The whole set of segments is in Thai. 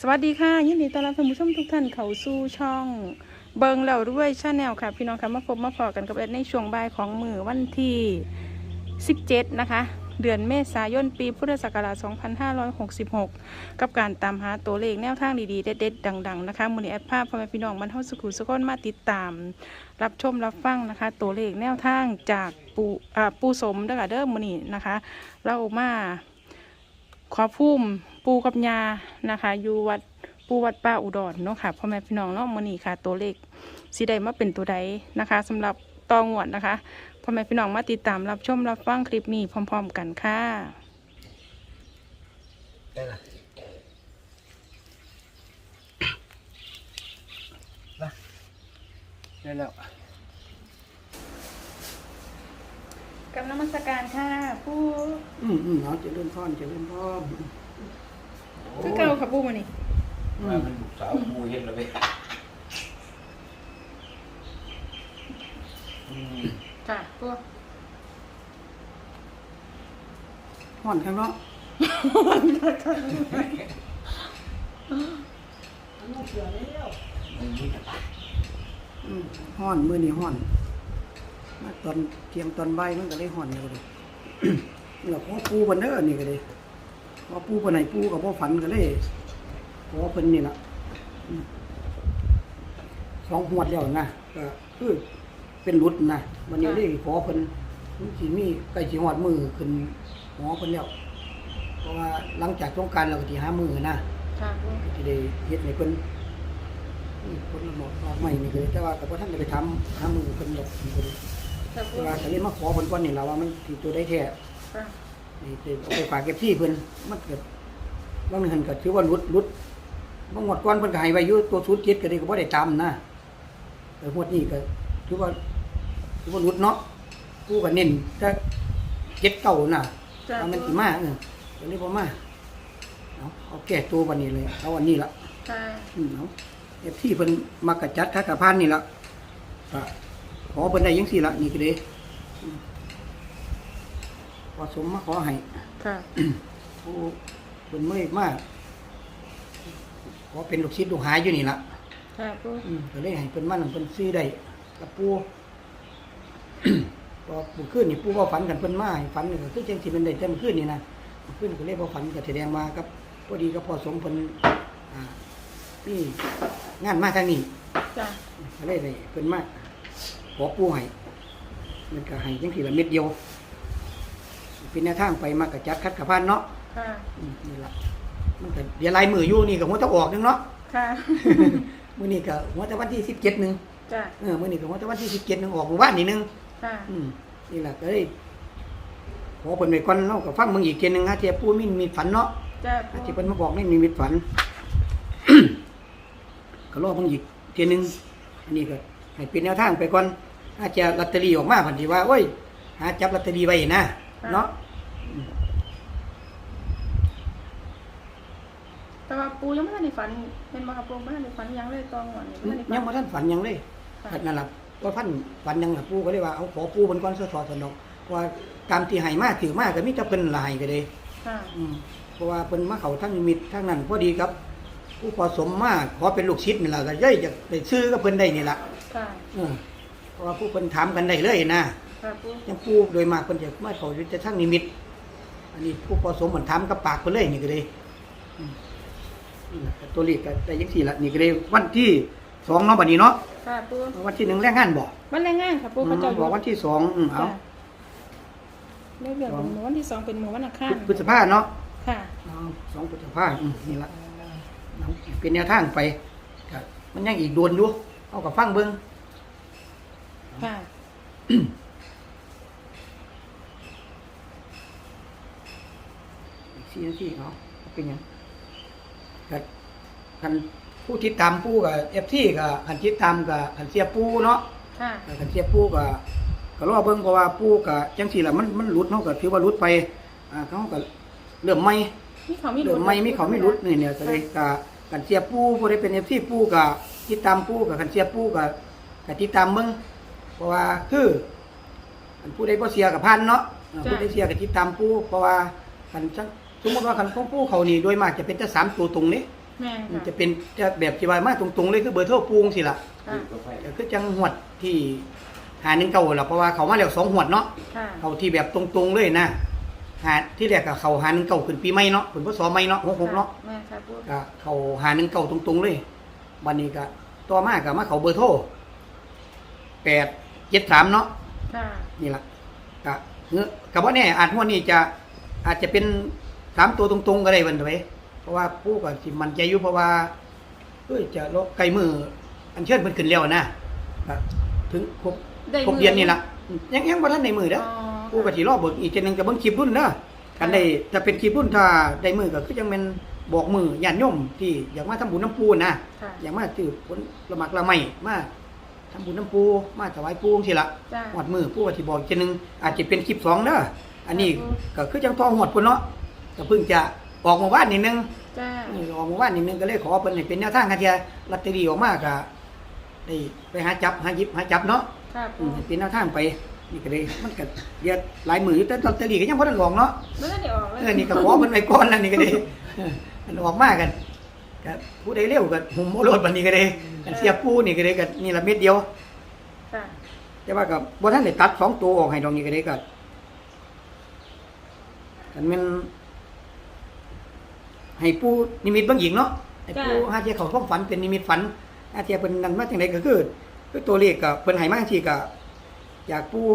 สวัสดีค่ะ ยินดีต้อนรับท่านผู้ชมทุกท่านเข้าสู่ช่อง เบิงแล้วด้วยชาแนลค่ะ พี่น้องค่ะมาพบมาพอกันกับแอดในช่วงบ่ายของมือวันที่ 17 นะคะ เดือนเมษายนปีพุทธศักราช2566 กับการตามหาตัวเลขแนวทางดีๆ เด็ดๆ ดัง ๆ นะคะมือนี้แอดภาพพ่อแม่พี่น้องมันเท่าสกุลสกลมาติดตาม รับชมรับฟังนะคะ ตัวเลขแนวทางจากปูอ่าปูสมเด้อค่ะเด้อมือนี้นะคะ เรามาขอพุ่ม ปูกับยานะคะ อยู่วัดปูวัดป้าอุดรเนาะค่ะพ่อแม่พี่น้องเนาะมื้อนี้ค่ะ ตัวเลขสิได้มาเป็นตัวใดนะคะสำหรับตองวดนะคะพ่อแม่พี่น้องมาติดตามรับชมรับฟังคลิปนี้พร้อม ๆ กันค่ะได้ละนะได้แล้วกับนมัสการค่ะผู้อืมอืมเอาเจะเริ่มพรเจะเริ่มพร คือเก่าค่ะปูมื้อนี้อืว่ามมันลูกสาวกูเห็นแล้วไปอืมค่ะปูห่อนข้างเนาะมันมีกระต่ายอืมห่อนมื้อนี้ห่อนมาตอนเที่ยงตอนบ่ายมันก็เลยห่อนอยู่เลยนี่ก็ขอปูเพิ่นเด้อนี่ก็เลย ขอปูเพิ่นให้ปูก็บ่ฝันก็เลยขอเพิ่นนี่ล่ะอืมสองหวดแล้วนะก็คือเป็นรุดนะวันนี้เลยขอเพิ่นมันสิมีใกล้สิฮอดมือขึ้นหมอเพิ่นแล้วเพราะว่าหลังจากสงกรารเราก็สิหามือนะค่ะปูสิได้เฮ็ดให้เพิ่นนี่คนละหมดออกใหม่นี่คือแต่ว่าก็บ่ทันได้ไปทำหามือเพิ่นดอกนี่ก็เลยค่ะปูแต่ว่าก็เลยมาขอเพิ่นก่อนนี่ล่ะว่ามันสิตัวได้แท้ค่ะ นี่ไปเอาไปฝากเก็บที่เพิ่นมันเกิดบางหันก็ถือว่าหลุดหลุดบางงวดก่อนเพิ่นก็ให้ไว้อยู่ตัวศูนย์เจ็ดก็ได้ก็บ่ได้ตามนะแต่งวดนี้ก็ถือว่าถือว่าหลุดเนาะกูก็เน้นถ้าเจ็ดเก่าน่ะจ้าเอามันปูสิมาเออก็เลยบ่มาเอาเอาแก้ตัววันนี้เลยเอาวันนี้ละค่ะอืมเอาเอฟที่เพิ่นมากระจัดทักกะพานนี่ละก็ขอเพิ่นได้ยังสี่ละนี่ก็เด้อืม พอสมมาขอให้ค่ะผู้เพิ่นเมื่อยมากขอเป็นลูกศิษย์ลูกหาอยู่นี่ละค่ะปูอืมก็เลยให้เพิ่นมานํเพิ่นซื้อได้กับปู่พอปู่ขึ้นนี่ปู่บ่ฝันกันเพิ่นมาให้ฝันนี่ก็คือจังสิเป็นได้แต่เมื่อคืนนี่นะเมื่อคืนก็เลยบ่ฝันก็แสดงมากับพอดีกับพ่อสมเพิ่นอ่านี่งานมาทางนี้ จ้าก็เลยได้เพิ่นมาขอปู่ให้มันก็ให้จังซี่ละเม็ดเดียว เป็นแนวทางไปมากระจัดคัดกระพันเนาะค่ะ อืมนี่ละมันก็เดี๋ยวลายมืออยู่นี่ก็หัวตะออกนึงเนาะ ค่ะ มื้อนี้ก็หัวตะวันที่สิบเจ็ดหนึ่งจ้าเออมื้อนี้ก็หัวตะวันที่สิบเจ็ดหนึ่งออกหมู่บ้านนี่หนึง ค่ะ อืมนี่แหละก็เลยขอเพิ่นไปก่อนเนาะก็ฟังมึงอีกเทียหนึงฮะเทียปู่มีมีฝันเนาะจ้าอาปูที่เพิ่นมาบอกนี่มีมีฝัน ก็รอมึงอีกเทียหนึงอันนี้ก็ให้เป็นแนวทางไปก่อนอาจจะลอตเตอรี่ออกมาเพิ่นสิว่าโอ้ยหาจับลอตเตอรี่ไว้นะ เนาะแต่ว่าปูยังไม่ทันได้ฝันเป็นมาครับปูไม่ทันได้ฝันยังเลยตองหวนนี่ไม่ทันได้ยังฝับ่นทันฝันหยังเลยค่ะนั่นแหละว่าพันฝันหยังล่ะปู่ก็เลยว่าเอาขอปู่เพิ่นก่อนซะถอดสนอกเพราะว่าตามที่ให้มาถือมาก็มีแต่เพิ่นหลายก็เลยค่ะอืมเพราะว่าเพิ่นมาเข้าทั้งนิมิตทั้งนั้นพอดีครับผู้พอสมมาขอเป็นลูกศิษย์นี่ล่ะก็ย่อยจะได้ซื้อกับเพิ่นได้นี่ล่ะค่ะเออเพราะว่าผู้เพิ่นถามกันได้เลยนะค่ะปู ยังปู่โดยมากเพิ่นจะมาเข้าอยู่แต่ทั้งนิมิต อันนี้ผู้พอสมเพิ่นถามกับปากเพิ่นเลยนี่ก็เลยอืมนี่ล่ะก็ตัวเลขก็ได้จังซี่ล่ะนี่ก็เลยวันที่สองเนาะบัดนี้เนาะค่ะปูวันที่หนึ่งแรงงานบ่วันแรงงานค่ะปูเขาเจ้าบอกวันที่สองอืมเอาจ้ะเรื่องเรื่องเป็นหมู่วันที่สองเป็นหมู่วันอังคารพฤษภาเนาะค่ะเอาสองพฤษภาอืมนี่ละเอาเป็นแนวทางไปก็มันยังอีกโดนอยู่เอากับฟังเบิ้งค่ะ อีก สี่นาทีเอาเป็นหยังก็คันผู้ติดตามปูกับเอฟซีกับคันติดตามกับคันเสียปูเนาะค่ะคันเสียปูกับก็รอเบิ้งเพราะว่าปูกับจังสี่ละมันมันหลุดเขาก็ถือว่าหลุดไปอ่าเขาก็เริ่มใหม่มีเขามีเดี๋ยวไม่มีเขาไม่รุดนี่เนี่ยก็เลยกะกันเสียปูผู้ได้เป็นเอฟซีปูกับติดตามปูกับกันเสียปูกับกับติดตามมึงเพราะว่าคืออันผู้ได้บ่เสียกับพันเนาะอ่าผู้ได้เสียกับติดตามปูเพราะว่าคันจัง สมมติว่าคันของปูเขานี่โดยมากจะเป็นแต่สามตัวตรงนี้แม่นมันค่ะจะเป็นจะแบบที่ว่ามาตรงๆเลยคือเบอร์โทรปูงสิล่ะค่ะก็ไฟก็คือจังหวดที่หาหนึ่งเก่าล่ะเพราะว่าเขามาแล้วสองหวดเนาะค่ะเขาที่แบบตรงๆเลยนะหาที่แรกก็เขาหาหนึ่งเก่าขึ้นปีใหม่เนาะขึ้นพศใหม่เนาะหกหกเนาะ แม่นค่ะปูก็เขาหาหนึ่งเก่าตรงๆเลยวันนี้ก็ต่อมาก็มาเขาเบอร์โทรแปดเจ็ดสามเนาะค่ะนี่ละกะเงื้อกับว่าเนี่ยอาจหัวนี้จะอาจจะเป็น สามตัวตรงๆก็ได้วันเว้ยเพราะว่าผู้ก็สิมันใจอยู่เพราะว่าเอ้ยจะลบไกลมือ อันเชิญมันขึ้นแล้วนะก็ถึงครบได้ครบมือเดือนนี่ละยังยังบ่ทันในมือเด้ออ๋ออผู้ก็สิรอเบิกอีกเจดหนึงก็เบิ่งคลิปรุ่นเด้อกันได้จะเป็นคลิปรุ่นถ้าได้มือก็คือจังเป็นบอกมือญาติโยมที่อยากมาทำบุญน้ำปูนะค่ะอยากมาจืดผลละหมักละไมมาทำบุญน้ำปูมาถวายปูจังซี่ล่ะจ้าหอดมือผู้ว่าที่บอกอีกทีหนึงอาจจะเป็นคลิปสองเด้ออันนี้อืมก็คือจังทองหอดพุ่นเนาะ ก็เพิ่งจะออกมาว่านนิดนึงจ้านี่ออกมาว่านนิดนึงก็เลยขอเพิ่นให้เป็นแนวทางกันเทียลอตเตอรี่ออกมาก็ได้ไปหาจับหาหยิบหาจับเนาะค่ะอืปูมให้เป็นแนวทางไปนี่ก็เลยมันก็เรียกหลายมืออยู่แต่ลอตเตอรี่ก็ยังบ่ได้ลองเนาะไม่ได้ออกเลยเออนี่ก็ขอเพิ่นไว้ก่อนแล้วนี่ก็ได้เออมันออกมากันก็ผู้ใดเร็วก็หุ่มโมโลดบัดนี้ก็ได้อันเสียปูนี่ก็ได้ก็นี่ละเม็ดเดียว ค่ะแต่ว่ากับบ่ท่านได้ตัดสองตัวออกให้ดอกนี้ก็ได้ก็กันแมัน ให้ผู้นิมิตเบางหญิงเนาะให้ผู้หาเทียเขาความฝันเป็นนิมิตฝันหาเทียเป็นนั่นมาจังไดก็คือคือตัวเลขก็เพิ่นให้มาจังซี่ก็อยากผู้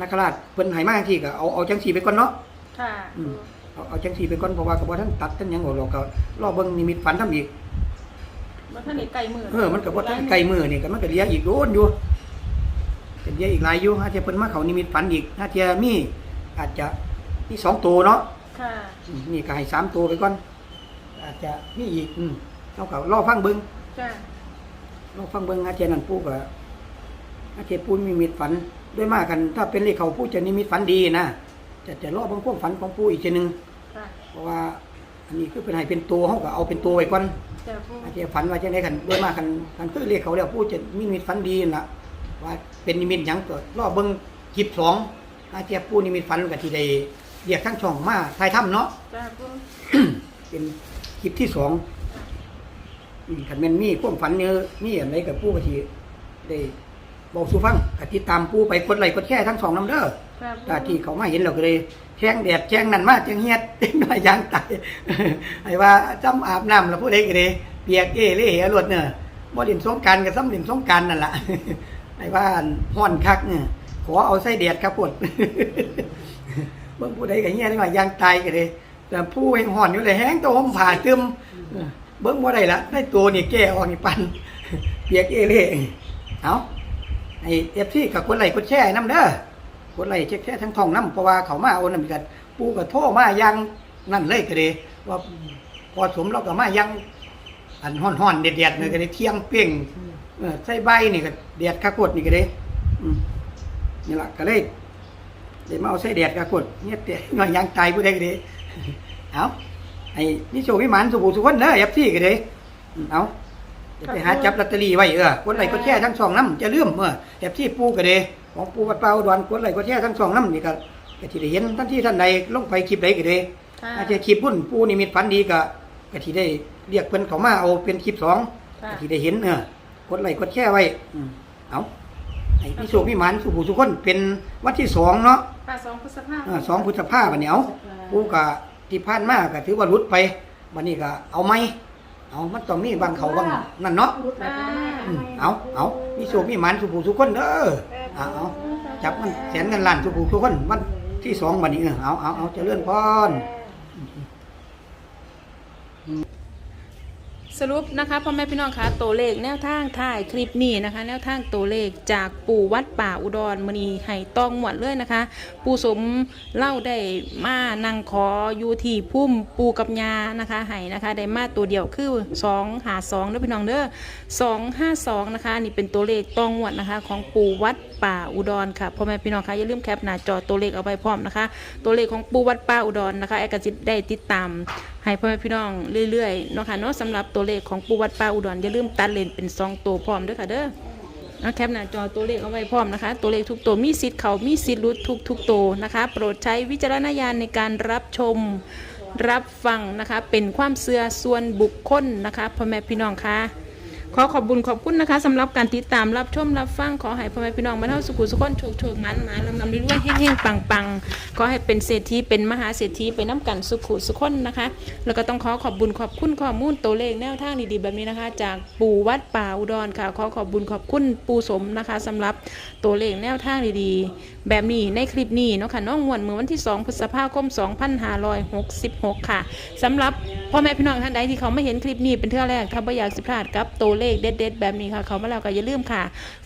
นักราชเพิ่นให้มาจังซี่ก็เอาเอาจังซี่ไปก่อนเนาะค่ะอืมเอาเอาจังซี่ไปก่อนเพราะว่าก็บ่ท่านตัดท่านหยังออกหรอกก็รอเบิ่งนิมิตฝันทำอีกมันท่านได้ไก่มือเออมันก็บ่ทันไกลมือนี่ก็มันก็เหลียอีกโดนอยู่ก็เหลียอีกหลายอยู่หาเทียเพิ่นมาเขานิมิตฝันอีกหาเทียมีอาจจะมีสองตัวเนาะ ค่ะอืมนี่ก็ให้สามตัวไปก่อน อาจจะมีอีกอืมเอาก็รอฟังเบิ่งจ้ารอฟังเบิ่งหาเทียนั่นปู่ก็หาเทียปู่มีนิมิตฝันด้วยมากกันถ้าเป็นเลขเขาปู่จะนิมิตฝันดีนะจะจะรอเบิ่งความฝันของปู่อีกทีหนึงค่ะเพราะว่าอันนี้คือเป็นให้เป็นตัวเฮาก็เอาเป็นตัวไว้ก่อนจ้าปูอาจจะฝันว่าจะได้กันด้วยมากกันกันคือเรียกเขาแล้วผู้จะมีนิมิตฝันดีนั่นล่ะว่าเป็นนิมิตหยังก็รอเบิ่งคลิปสองอาจจะผู้นิมิตฝันกับที่ได้ เรียกทั้งช่องมาถ่ายทำเนาะ จ้าปูเป็นคลิปที่สองอืมคันแม่นมีความฝันเนื้อมีอะไรกับผู้ก็ที่ได้บอกสู่ฟังก็ติดตามผู้ไปกดไลค์กดแชร์ทั้งสองนํเด้อค่ะปูตาที่เขามาเห็นเราก็เลยแช่งแดดแช่งนั่นมาจังเฮียดเต็มหน้ายางตายไอ้ว่าจำอาบน้ำแล้วผู้ใดก็เลยเปียกเอเล่เหรวดเนอะบ่เล่นสงกรารกับซ้ำเล่นสงกรารนั่นล่ะไอ้ว่าห้อนคักเนี่ยขอเอาไส้แดดครับพด เบิ่งผู้ใดก็เฮียดว่ายางตายก็เลยแต่ผู้แห้งห้อนอยู่เลยแห้งตัวผมผ่าตึมเบิ่งบ่ได้ละได้ตัวนี่แก้ออกนี่ปันเปียกเอเล่เอาไอ้เอฟซีกับกดไหลค์กดแชร์ให้น้ำเด้อกดไหลเช็คแค่ทั้งทองน้ำเพราะว่าเขามาเอาน้ำกันปูก็โทมายังนั่นเลยก็เลยว่าพอสมเราก็มายังอันห่อนห่อนเด็ดเด็ดๆนี่ก็เลยเที่ยงเปียงใส่ใบนี่ก็เด็ดกระกดนี่ก็เลยนี่แหละก็เลย เลยมาเอาใส่เด็ดกระกดเนี่ยเตะหน่อยยางตายผู้ใดก็เลยเอาไอ้นี่โชว์วิมานสุภูสุคนเด้อยับซี่ก็เลยอืมเอาจะไปหาจับลอตเตอรี่ไว้เออกดไลค์กดแชร์ทั้งสองน้ำจะลืมเมื่อยับซี่ปูก็เลยของปูวัดเปล่าอุดอนกดไลค์กดแชร์ทั้งสองน้ำนี่ก็ก็ที่ได้เห็นท่านที่ท่านใดลงไปคลิปใดก็ได้ค่ะอาจจะคลิปบุ่นปูนิมิตฝันดีก็ก็ที่ได้เรียกเพิ่นเขามาเอาเป็นคลิปสองค่ะก็ที่ได้เห็นเออกดไลค์กดแชร์ไว้ อืมเอาไอ้พี่โชคพี่หมานสุภูสุคนเป็นวันที่สองเนาะค่ะสองพฤษภาคเออสองพฤษภาวันนี้เอาปูก็ที่ผ่านมาก็ถือว่าหลุดไปวันนี้ก็เอาไหมเอามันต้องมีบางเขาบางนั่นเนาะค่ะอืมเอาเอามีโชคมีหมานสุภูสุคนเด้อเอาเอาจับมันแสนเงินล้านทุกผู้ทุกคนวันที่สองวันนี้เออเอาเอาเอาเจะเลื่อนพร สรุปนะคะพ่อแม่พี่น้องคะตัวเลขแนวทางถ่ายคลิปนี้นะคะ แนวทางตัวเลขจากปู่วัดป่าอุดรมณีไห่ตองหมวดเลยนะคะ ปู่สมเล่าได้มานั่งขออยู่ที่พุ่มปู่กับยานะคะไห่นะคะได้มาตัวเดียวคือสองหาสองเด้อพี่น้องเด้อสองห้าสองนะคะนี่เป็นตัวเลขตองหมวดนะคะ ของปู่วัด ป่าอุดรค่ะพ่อแม่พี่น้องคะอย่าลืมแคปหน้าจอตัวเลขเอาไว้พร้อมนะคะ ตัวเลขของปู่วัดป่าอุดรนะคะแอกจิตได้ติดตาม ให้พ่อแม่พี่น้องเรื่อยๆเนาะค่ะเนาะสำหรับตัวเลขของปูวัดป่าอุดรอย่าลืมตัดเลนเป็นสองตัวพร้อมด้วยค่ะเด้อเอาแคปหน้าจอตัวเลขเอาไว้พร้อมนะคะ ตัวเลขทุกตัวมีสิทธิ์เขามีสิทธิ์รุดทุกทุกตัวนะคะ โปรดใช้วิจารณญาณในการรับชมรับฟังนะคะ เป็นความเชื่อส่วนบุคคลนะคะพ่อแม่พี่น้องคะ ขอขอบบุญขอบคุณนะคะสำหรับการติดตามรับชมรับฟังขอให้พ่อแม่พี่น้องมาเท่าสุขุสุขคนโชคโชคมันมาลำลำด้วยๆเฮ่งๆปังๆขอให้เป็นเศรษฐีเป็นมหาเศรษฐีไปน้ำกันสุขุสุขคนนะคะ แล้วก็ต้องขอขอบบุญขอบคุณข้อมูลตัวเลขแนวทางดีๆแบบนี้นะคะ จากปู่วัดป่าอุดรค่ะ ขอขอบบุญขอบคุณปู่สมนะคะสำหรับตัวเลขแนวทางดีๆ แบบนี้ในคลิปนี้เนาะค่ะน้องมวนมือวันที่2พฤษภาคม2566 ค่ะสำหรับพ่อแม่พี่น้องท่านใดที่เขาไม่เห็นคลิปนี้เป็นเท่าแรกถ้าไม่อยากสิพลาดกับตัวเลขเด็ดๆแบบนี้ค่ะ เขามาแล้วก็อย่าลืมค่ะ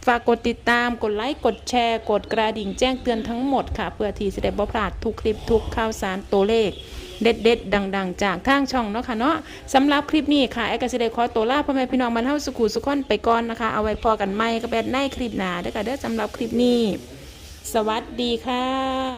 ฝากกดติดตาม กดไลค์ กดแชร์ กดกระดิ่งแจ้งเตือนทั้งหมดค่ะ เพื่อที่จะได้บ่พลาดทุกคลิปทุกข่าวสารตัวเลขเด็ดเด็ดดัง ๆ จากทางช่องเนาะค่ะเนาะสำหรับคลิปนี้ค่ะ แอร์กสิเดขอตัวลาพ่อแม่พี่น้องมันเท่าสุขุสุขอนไปก่อนนะคะ เอาไว้พอกันใหม่กับแอดในคลิปหนาเด้อค่ะเด้อสำหรับคลิปนี้ สวัสดีค่ะ